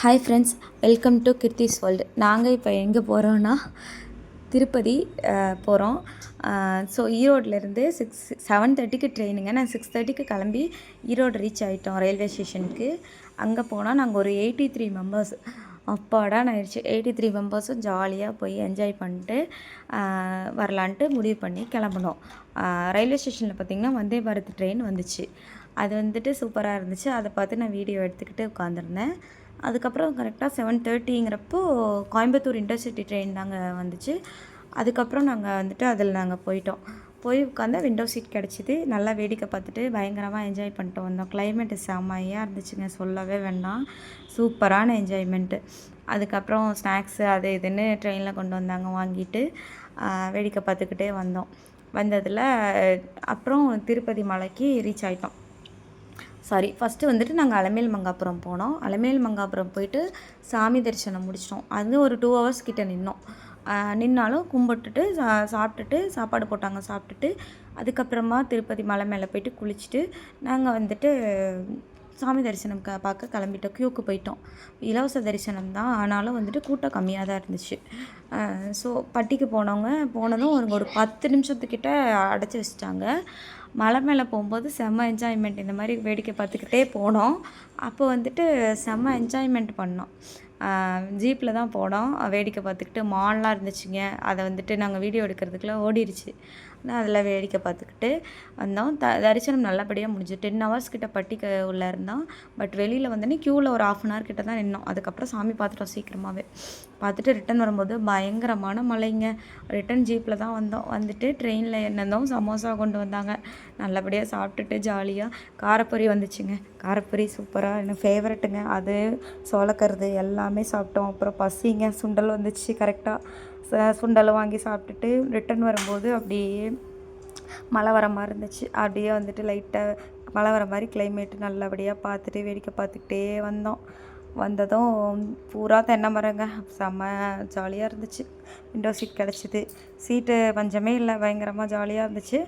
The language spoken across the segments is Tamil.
Hi friends welcome to Kirthi's world நாங்கள் இப்போ எங்கே போகிறோன்னா திருப்பதி போகிறோம் ஸோ ஈரோட்லேருந்து சிக்ஸ் செவன் தேர்ட்டிக்கு ட்ரெயினுங்க நான் சிக்ஸ் தேர்ட்டிக்கு கிளம்பி ஈரோடு ரீச் ஆகிட்டோம் ரயில்வே ஸ்டேஷனுக்கு அங்கே போனால் நாங்கள் ஒரு எயிட்டி த்ரீ மெம்பர்ஸ் அப்பாடான்னு ஆயிடுச்சு எயிட்டி த்ரீ மெம்பர்ஸும் ஜாலியாக போய் என்ஜாய் பண்ணிட்டு வரலான்ட்டு முடிவு பண்ணி கிளம்புனோம். ரயில்வே ஸ்டேஷனில் பார்த்திங்கன்னா வந்தே பாரத் ட்ரெயின் வந்துச்சு. அது வந்துட்டு சூப்பராக இருந்துச்சு. அதை பார்த்து நான் வீடியோ எடுத்துக்கிட்டு உட்காந்துருந்தேன் அதுக்கப்புறம் கரெக்டாக செவன் தேர்ட்டிங்கிறப்போ கோயம்புத்தூர் இன்டர்சிட்டி ட்ரெயின் தாங்க வந்துச்சு. அதுக்கப்புறம் நாங்கள் வந்துட்டு அதில் நாங்கள் போயிட்டோம். போய் உட்காந்து விண்டோ சீட் கிடச்சிது. நல்லா வேடிக்கை பார்த்துட்டு பயங்கரமாக என்ஜாய் பண்ணிட்டு வந்தோம். கிளைமேட்டு செம்மையாக இருந்துச்சுங்க. சொல்லவே வேண்டாம். சூப்பரான என்ஜாய்மெண்ட்டு அதுக்கப்புறம் ஸ்நாக்ஸு அது இதுன்னு ட்ரெயினில் கொண்டு வந்தாங்க. வாங்கிட்டு வேடிக்கை பார்த்துக்கிட்டே வந்தோம். வந்ததில் அப்புறம் திருப்பதி மலைக்கு ரீச் ஆகிட்டோம் சாரி ஃபஸ்ட்டு வந்துட்டு நாங்கள் அலமேல் மங்காபுரம் போனோம். அலமேல் மங்காபுரம் போயிட்டு சாமி தரிசனம் முடிச்சிட்டோம். அது ஒரு டூ ஹவர்ஸ் கிட்டே நின்னோம். நின்னாலும் கும்பிட்டுட்டு சா சாப்பிட்டுட்டு சாப்பாடு போட்டாங்க சாப்பிட்டுட்டு அதுக்கப்புறமா திருப்பதி மலை மேலே போயிட்டு குளிச்சுட்டு நாங்கள் வந்துட்டு சாமி தரிசனம் க பார்க்க கிளம்பிட்டோம். க்யூக்கு போயிட்டோம். இலவச தரிசனம் தான். ஆனாலும் வந்துட்டு கூட்டம் கம்மியாக தான் இருந்துச்சு. ஸோ பட்டிக்கு போனவங்க போனதும் ஒரு ஒரு பத்து நிமிஷத்துக்கிட்ட அடைச்சி வச்சிட்டாங்க. மலை மேலே போகும்போது செம்ம என்ஜாய்மெண்ட் இந்த மாதிரி வேடிக்கை பார்த்துக்கிட்டே போனோம். அப்போ வந்துட்டு செம்ம என்ஜாய்மெண்ட் பண்ணோம். ஜீப்பில் தான் போனோம். வேடிக்கை பார்த்துக்கிட்டு மான்லாம் இருந்துச்சுங்க. அதை வந்துட்டு நாங்கள் வீடியோ எடுக்கிறதுக்குள்ளே ஓடிடுச்சு ஆனால் அதில் வேடிக்கை பார்த்துக்கிட்டு வந்தோம். த தரிசனம் நல்லபடியாக முடிஞ்சு டென் ஹவர்ஸ் கிட்ட பட்டிக்கு உள்ளே இருந்தோம் பட் வெளியில் வந்தோடனே க்யூவில் ஒரு ஆஃப் அன் ஹவர் கிட்ட தான் நின்னோம். அதுக்கப்புறம் சாமி பார்த்துட்டோம் சீக்கிரமாகவே பார்த்துட்டு ரிட்டன் வரும்போது பயங்கரமான மழைங்க. ரிட்டன் ஜீப்பில் தான் வந்தோம். வந்துட்டு ட்ரெயினில் என்னந்தோம் சமோசா கொண்டு வந்தாங்க. நல்லபடியாக சாப்பிட்டுட்டு ஜாலியாக காரப்பொரி வந்துச்சுங்க. காரப்பொரி சூப்பராக எனக்கு ஃபேவரட்டுங்க அது சோளக்கருது எல்லாம் எல்லாமே சாப்பிட்டோம். அப்புறம் பசிங்க சுண்டல் வந்துச்சு கரெக்டாக சுண்டல் வாங்கி சாப்பிட்டுட்டு ரிட்டன் வரும்போது அப்படியே மழை வர மாதிரி இருந்துச்சு. அப்படியே வந்துட்டு லைட்டாக மழை வர மாதிரி கிளைமேட்டு நல்லபடியாக பார்த்துட்டு வேடிக்கை பார்த்துக்கிட்டே வந்தோம். வந்ததும் பூரா தென்னை மரங்க. செம்ம ஜாலியாக இருந்துச்சு. விண்டோ சீட் கிடச்சிது. சீட்டு பஞ்சமே இல்லை. பயங்கரமாக ஜாலியாக இருந்துச்சு.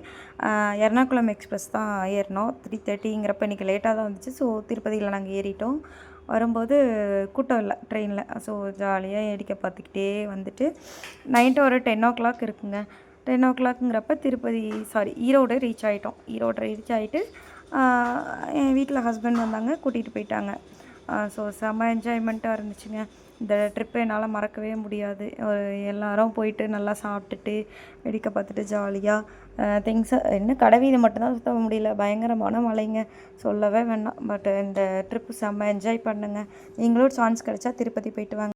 எர்ணாகுளம் எக்ஸ்ப்ரெஸ் தான் ஏறினோம். த்ரீ தேர்ட்டிங்கிறப்ப இன்றைக்கி லேட்டாக தான் வந்துச்சு. ஸோ திருப்பதியில் நாங்கள் ஏறிட்டோம். வரும்போது கூட்டம் இல்லை ட்ரெயினில் ஸோ ஜாலியாக ஏடிக்க பார்த்துக்கிட்டே வந்துட்டு நைட்டு ஒரு டென் ஓ கிளாக் இருக்குங்க. டென் ஓ கிளாக்குங்கிறப்ப திருப்பதி சாரி ஈரோடு ரீச் ஆகிட்டோம் ஈரோடு ரீச் ஆகிட்டு என் வீட்டில் ஹஸ்பண்ட் வந்தாங்க. கூட்டிகிட்டு போயிட்டாங்க. ஸோ செம்ம என்ஜாய்மெண்ட்டாக இருந்துச்சுங்க. இந்த ட்ரிப்பை என்னால் மறக்கவே முடியாது. எல்லாரும் போயிட்டு நல்லா சாப்பிட்டுட்டு வேடிக்கை பார்த்துட்டு ஜாலியாக திங்ஸை என்ன கடை மட்டும்தான் சுற்ற முடியல. பயங்கரமான மழைங்க. சொல்லவே வேண்டாம் பட் இந்த ட்ரிப்பு செம்ம என்ஜாய் பண்ணுங்க. நீங்களும் சான்ஸ் கிடைச்சா திருப்பதி போயிட்டு வாங்க.